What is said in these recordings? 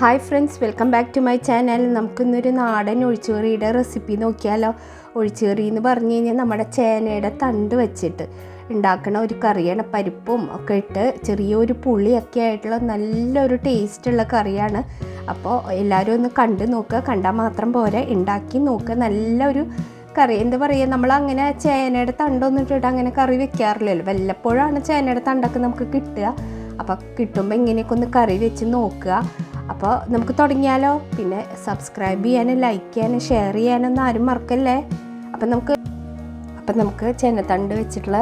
Hi friends welcome back to my channel നമുക്കിന്നൊരു നാടൻ ഒഴിച്ചുകറിയുടെ recipe നോക്കിയാലോ? ഒഴിച്ചുകറി എന്ന് പറഞ്ഞു കഴിഞ്ഞാൽ നമ്മുടെ ചേനയുടെ തണ്ട് വെച്ചിട്ട് ഉണ്ടാക്കണ ഒരു കറിയാണ് പരിപ്പും ഒക്കെ ഇട്ട് ചെറിയൊരു പുളിയൊക്കെ ആയിട്ടുള്ള നല്ലൊരു ടേസ്റ്റുള്ള കറിയാണ്. അപ്പോൾ എല്ലാവരും ഒന്ന് കണ്ടു നോക്കുക. കണ്ടാൽ മാത്രം പോരെ. ഉണ്ടാക്കി നോക്കുക. നല്ലൊരു കറി. എന്താ പറയുക നമ്മൾ അങ്ങനെ ചേനയുടെ തണ്ടൊന്നും ഇട്ടിട്ട് അങ്ങനെ കറി വെക്കാറില്ലല്ലോ. വല്ലപ്പോഴാണ് ചേനയുടെ തണ്ടൊക്കെ നമുക്ക് കിട്ടുക. അപ്പോൾ കിട്ടുമ്പോൾ ഇങ്ങനെയൊക്കെ ഒന്ന് കറി വെച്ച് നോക്കുക. അപ്പോൾ നമുക്ക് തുടങ്ങിയാലോ? പിന്നെ സബ്സ്ക്രൈബ് ചെയ്യാനും ലൈക്ക് ചെയ്യാനും ഷെയർ ചെയ്യാനൊന്നും ആരും മറക്കല്ലേ? അപ്പം നമുക്ക് അപ്പം നമുക്ക് ചേനത്തണ്ട് വെച്ചിട്ടുള്ള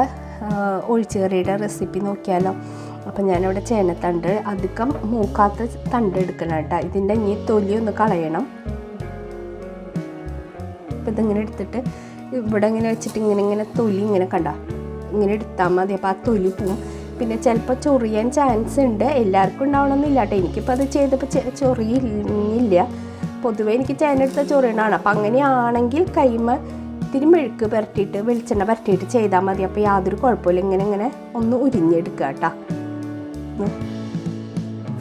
ഒഴിച്ചുകറിയുടെ റെസിപ്പി നോക്കിയാലോ? അപ്പം ഞാനിവിടെ ചേനത്തണ്ട് അധികം മൂക്കാത്ത തണ്ട് എടുക്കണം കേട്ടോ. ഇതിന്റെ ഇനി തൊലി ഒന്ന് കളയണം. അപ്പം ഇതിങ്ങനെ എടുത്തിട്ട് ഇവിടെ ഇങ്ങനെ വെച്ചിട്ട് ഇങ്ങനെ ഇങ്ങനെ തൊലി ഇങ്ങനെ കണ്ട. ഇങ്ങനെ എടുത്താൽ മതി. അപ്പോൾ ആ തൊലി പോവും. പിന്നെ ചിലപ്പോൾ ചൊറിയാൻ ചാൻസ് ഉണ്ട്. എല്ലാവർക്കും ഉണ്ടാവണമെന്നില്ല കേട്ടോ. എനിക്കിപ്പോൾ അത് ചെയ്തപ്പോൾ ചൊറിയില്ല. പൊതുവേ എനിക്ക് ചേനെടുത്ത ചൊറിയണമാണ് അപ്പം അങ്ങനെയാണെങ്കിൽ കൈമ ഇത്തിരി മെഴുക്ക് പുരട്ടിയിട്ട് വെളിച്ചെണ്ണ പുരട്ടിയിട്ട് ചെയ്താൽ മതി. അപ്പോൾ യാതൊരു കുഴപ്പമില്ല. ഇങ്ങനെ ഇങ്ങനെ ഒന്ന് ഉരിഞ്ഞെടുക്കുക കേട്ടോ.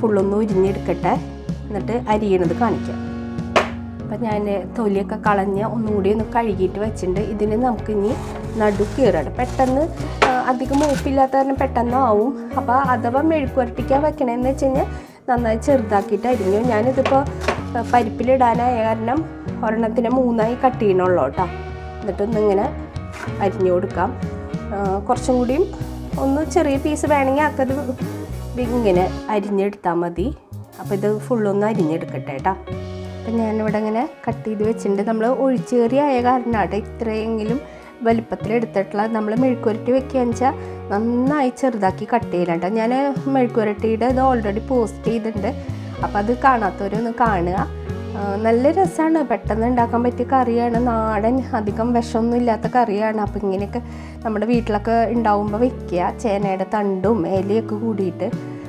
ഫുള്ളൊന്ന് ഉരിഞ്ഞെടുക്കട്ടെ. എന്നിട്ട് അരിയണത് കാണിക്കാം. അപ്പം ഞാൻ തൊലിയൊക്കെ കളഞ്ഞ് ഒന്നുകൂടി ഒന്ന് കഴുകിയിട്ട് വെച്ചിട്ടുണ്ട്. ഇതിന് നമുക്ക് ഇനി നടു കീറണം പെട്ടെന്ന് അധികം മൂപ്പില്ലാത്ത കാരണം പെട്ടെന്ന് ആവും അപ്പോൾ അഥവാ മെഴുക്ക് പുരട്ടിക്കാൻ വെക്കണമെന്ന് വെച്ച് കഴിഞ്ഞാൽ നന്നായി ചെറുതാക്കിയിട്ട് അരിഞ്ഞു ഞാനിതിപ്പോൾ പരിപ്പിലിടാനായ കാരണം ഒരെണ്ണത്തിന് മൂന്നായി കട്ട് ചെയ്യണുള്ളൂ കേട്ടോ. എന്നിട്ടൊന്നിങ്ങനെ അരിഞ്ഞു കൊടുക്കാം. കുറച്ചും കൂടിയും ഒന്ന് ചെറിയ പീസ് വേണമെങ്കിൽ അക്കത് ഇങ്ങനെ അരിഞ്ഞെടുത്താൽ മതി. അപ്പോൾ ഇത് ഫുള്ളൊന്ന് അരിഞ്ഞെടുക്കട്ടെ കേട്ടോ. അപ്പം ഞാനിവിടെ ഇങ്ങനെ കട്ട് ചെയ്ത് വെച്ചിട്ടുണ്ട്. നമ്മൾ ഒഴിച്ചേറി ആയ കാരണമാണ് ഇത്രയെങ്കിലും വലിപ്പത്തിലെടുത്തിട്ടുള്ള നമ്മൾ മെഴുക്കുരട്ടി വെക്കുകയെന്ന് വെച്ചാൽ നന്നായി ചെറുതാക്കി കട്ട് ചെയ്യലുണ്ട് ഞാൻ മെഴുക്കുരട്ടിയുടെ ഇത് ഓൾറെഡി പോസ്റ്റ് ചെയ്തിട്ടുണ്ട്. അപ്പോൾ അത് കാണാത്തവരൊന്ന് കാണുക. നല്ല രസമാണ് പെട്ടെന്ന് ഉണ്ടാക്കാൻ പറ്റിയ കറിയാണ്. നാടൻ അധികം വിഷമൊന്നും ഇല്ലാത്ത കറിയാണ്. അപ്പോൾ ഇങ്ങനെയൊക്കെ നമ്മുടെ വീട്ടിലൊക്കെ ഉണ്ടാവുമ്പോൾ വെക്കുക. ചേനയുടെ തണ്ടും ഇലയൊക്കെ കൂടിയിട്ട്.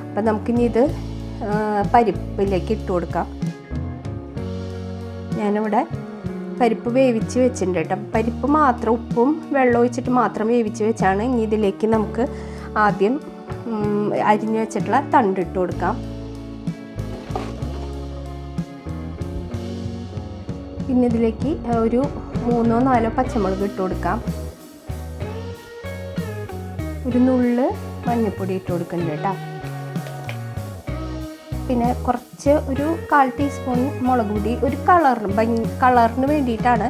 അപ്പം നമുക്കിനി ഇത് പരിപ്പിലേക്ക് ഇട്ട് കൊടുക്കാം. ഞാനിവിടെ പരിപ്പ് വേവിച്ച് വെച്ചിട്ടുണ്ട് കേട്ടോ. പരിപ്പ് മാത്രം ഉപ്പും വെള്ളം ഒഴിച്ചിട്ട് മാത്രം വേവിച്ച് വെച്ചാണ് ഇനി ഇതിലേക്ക് നമുക്ക് ആദ്യം അരിഞ്ഞു വെച്ചിട്ടുള്ള തണ്ടിട്ട് കൊടുക്കാം. പിന്നെ ഇതിലേക്ക് ഒരു മൂന്നോ നാലോ പച്ചമുളക് ഇട്ട് കൊടുക്കാം. ഒരു നുള്ള് മഞ്ഞൾപ്പൊടി ഇട്ട് കൊടുക്കുന്നുണ്ട് കേട്ടോ. പിന്നെ കുറച്ച് ഒരു കാൽ ടീസ്പൂൺ മുളക് പൊടി ഒരു കളറിന് കളറിന് വേണ്ടിയിട്ടാണ്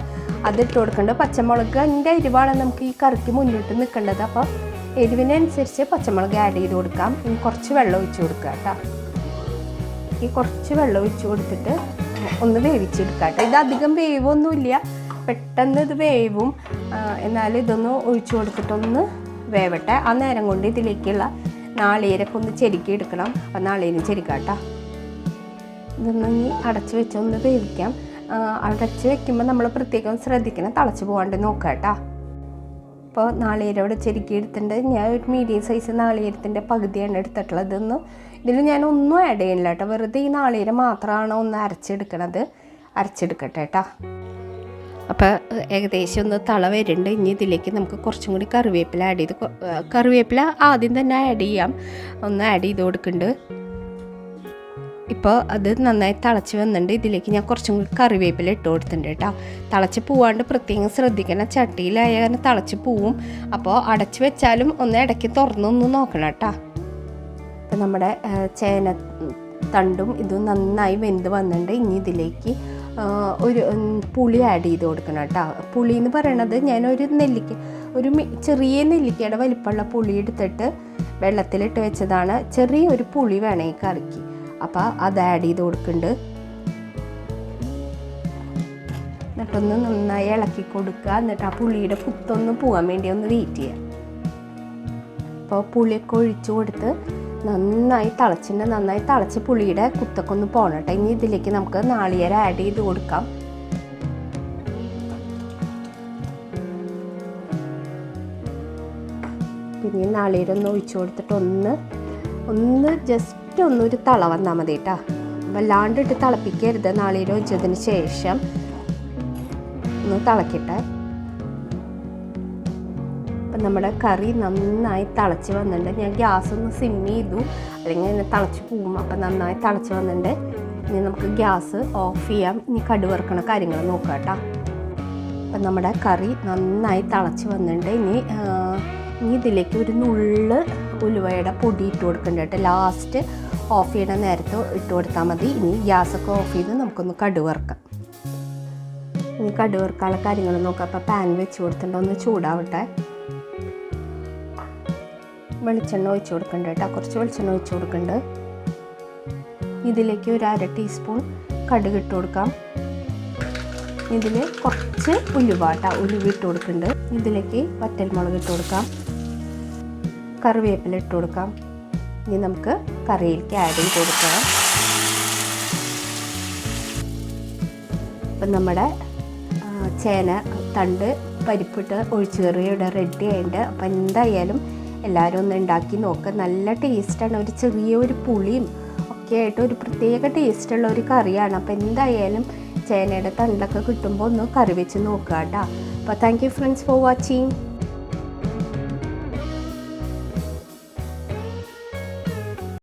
അത് ഇട്ട് കൊടുക്കേണ്ടത്. പച്ചമുളക് അതിന്റെ എരിവാണ് നമുക്ക് ഈ കറിക്ക് മുന്നിട്ട് നിൽക്കേണ്ടത്. അപ്പോൾ എരിവിനനുസരിച്ച് പച്ചമുളക് ആഡ് ചെയ്ത് കൊടുക്കാം. ഇനി കുറച്ച് വെള്ളം ഒഴിച്ച് കൊടുക്കുക കേട്ടോ. ഈ കുറച്ച് വെള്ളം ഒഴിച്ച് കൊടുത്തിട്ട് ഒന്ന് വേവിച്ചെടുക്കുക കേട്ടോ. ഇത് അധികം വേവൊന്നുമില്ല പെട്ടെന്ന് ഇത് വേവും. എന്നാൽ ഇതൊന്ന് ഒഴിച്ചു കൊടുത്തിട്ടൊന്ന് വേവട്ടെ. ആ നേരം കൊണ്ട് ഇതിലേക്കുള്ള നാളികേരൊക്കെ ഒന്ന് ചെരുക്കി എടുക്കണം അപ്പം നാളികേരം ചെരുക്കാട്ടോ. ഇതൊന്നും ഇനി വെച്ചൊന്ന് വെച്ച് ഒന്ന് വേവിക്കാം അടച്ച് വെക്കുമ്പോൾ നമ്മൾ പ്രത്യേകം ശ്രദ്ധിക്കണം. തിളച്ച് പോകാണ്ട് നോക്കാം കേട്ടോ അപ്പോൾ നാളികേരോട് ചെരുക്കി എടുത്തിട്ടുണ്ട് ഞാൻ ഒരു മീഡിയം സൈസ് നാളികേരത്തിന്റെ പകുതിയാണ് എടുത്തിട്ടുള്ളത്. ഇന്ന് ഇതിൽ ഞാൻ ഒന്നും ആഡ് ചെയ്യുന്നില്ല കേട്ടോ. വെറുതെ ഈ നാളികേരം മാത്രമാണ് ഒന്ന് അരച്ചെടുക്കണത്? അരച്ചെടുക്കട്ടെ കേട്ടോ അപ്പോൾ ഏകദേശം ഒന്ന് തള വരുന്നുണ്ട് ഇനി ഇതിലേക്ക് നമുക്ക് കുറച്ചും കൂടി കറിവേപ്പില ആഡ് ചെയ്ത് കറിവേപ്പില ആദ്യം തന്നെ ആഡ് ചെയ്യാം. ഒന്ന് ആഡ് ചെയ്ത് കൊടുക്കുന്നുണ്ട് ഇപ്പോൾ അത് നന്നായി തിളച്ച് വന്നിട്ടുണ്ട് ഇതിലേക്ക് ഞാൻ കുറച്ചും കൂടി കറിവേപ്പില ഇട്ട് കൊടുത്തിട്ടുണ്ട് കേട്ടോ. തിളച്ച് പോവാണ്ട് പ്രത്യേകം ശ്രദ്ധിക്കണം. ചട്ടിയിലായ കാരണം തിളച്ച് പോവും. അപ്പോൾ അടച്ച് വെച്ചാലും ഒന്ന് ഇടയ്ക്ക് തുറന്നൊന്ന് നോക്കണം കേട്ടോ. ഇപ്പം നമ്മുടെ ചേന തണ്ടും ഇതും നന്നായി വെന്ത് വന്നിട്ടുണ്ട് ഇനി ഇതിലേക്ക് ഒരു പുളി ആഡ് ചെയ്ത് കൊടുക്കണം കേട്ടോ. പുളി എന്ന് പറയണത് ഞാനൊരു നെല്ലിക്ക ഒരു ചെറിയ നെല്ലിക്കയുടെ വലിപ്പമുള്ള പുളി എടുത്തിട്ട് വെള്ളത്തിലിട്ട് വെച്ചതാണ്. ചെറിയൊരു പുളി വേണം ഈ കറിക്ക്. അപ്പോൾ അത് ആഡ് ചെയ്ത് കൊടുക്കുന്നുണ്ട് എന്നിട്ടൊന്ന് നന്നായി ഇളക്കി കൊടുക്കുക. എന്നിട്ട് ആ പുളിയുടെ കുത്തൊന്നും പോകാൻ വേണ്ടി ഒന്ന് വെയിറ്റ് ചെയ്യുക. അപ്പോൾ പുളിയൊക്കെ ഒഴിച്ചു കൊടുത്ത് നന്നായി തിളച്ചിട്ട് നന്നായി തിളച്ച് പുളിയുടെ കുത്തൊക്കെ ഒന്ന് ഇനി ഇതിലേക്ക് നമുക്ക് നാളികേരം ആഡ് ചെയ്ത് കൊടുക്കാം. പിന്നെ നാളികേരം ഒന്ന് ഒഴിച്ചു കൊടുത്തിട്ട് ഒന്ന് ഒന്ന് ജസ്റ്റ് ഒന്നൊരു തള വന്നാൽ മതി കേട്ടോ വല്ലാണ്ടിട്ട് തിളപ്പിക്കരുത്. നാളികേരം ഒഴിച്ചതിന് ശേഷം ഒന്ന് തിളക്കട്ടെ. അപ്പം നമ്മുടെ കറി നന്നായി തിളച്ച് വന്നിട്ടുണ്ട്. ഞാൻ ഗ്യാസ് ഒന്ന് സിം ചെയ്തു. അല്ലെങ്കിൽ ഇങ്ങനെ തിളച്ച് പോകും. അപ്പം നന്നായി തിളച്ച് വന്നിട്ടുണ്ട്. ഇനി നമുക്ക് ഗ്യാസ് ഓഫ് ചെയ്യാം. ഇനി കടുവറക്കണ കാര്യങ്ങൾ നോക്കാം കേട്ടോ. അപ്പം നമ്മുടെ കറി നന്നായി തിളച്ച് വന്നിട്ടുണ്ട്. ഇനി ഇനി ഇതിലേക്ക് ഒരു നുള്ള് ഉലുവയുടെ പൊടി ഇട്ട് കൊടുക്കേണ്ട കേട്ടോ. ലാസ്റ്റ് ഓഫ് ചെയ്യണ നേരത്ത് ഇട്ട് കൊടുത്താൽ മതി. ഇനി ഗ്യാസൊക്കെ ഓഫ് ചെയ്ത് നമുക്കൊന്ന് കടുവറക്കാം. ഇനി കടുവറക്കാനുള്ള കാര്യങ്ങൾ നോക്കാം. അപ്പോൾ പാൻ വെച്ച് കൊടുത്തിട്ടുണ്ടോ. ഒന്ന് ചൂടാവട്ടെ. വെളിച്ചെണ്ണ ഒഴിച്ചു കൊടുക്കണ്ട കേട്ടോ. കുറച്ച് വെളിച്ചെണ്ണ ഒഴിച്ചു കൊടുക്കുന്നുണ്ട് ഇതിലേക്ക് ഒരു അര ടീസ്പൂൺ കടുക് ഇട്ട് കൊടുക്കാം. ഇതിൽ കുറച്ച് ഉലുവാട്ട ഉലുവ ഇട്ട് കൊടുക്കുന്നുണ്ട് ഇതിലേക്ക് വറ്റൽമുളക് ഇട്ട് കൊടുക്കാം. കറിവേപ്പില ഇട്ട് കൊടുക്കാം. ഇനി നമുക്ക് കറിയിലേക്ക് ആഡ് ചെയ്ത് കൊടുക്കാം ഇപ്പം നമ്മുടെ ചേന തണ്ട് പരിപ്പിട്ട് ഒഴിച്ചു കറി ഇവിടെ റെഡി ആയിട്ടുണ്ട്. അപ്പം എന്തായാലും എല്ലാവരും ഒന്ന് ഉണ്ടാക്കി നോക്കുക നല്ല ടേസ്റ്റാണ് ഒരു ചെറിയൊരു പുളിയും ഒക്കെ ആയിട്ട് ഒരു പ്രത്യേക ടേസ്റ്റുള്ള ഒരു കറിയാണ്. അപ്പോൾ എന്തായാലും ചേനയുടെ തണ്ടൊക്കെ കിട്ടുമ്പോൾ ഒന്ന് കറി വെച്ച് നോക്കുക കേട്ടോ അപ്പോൾ thank you friends for watching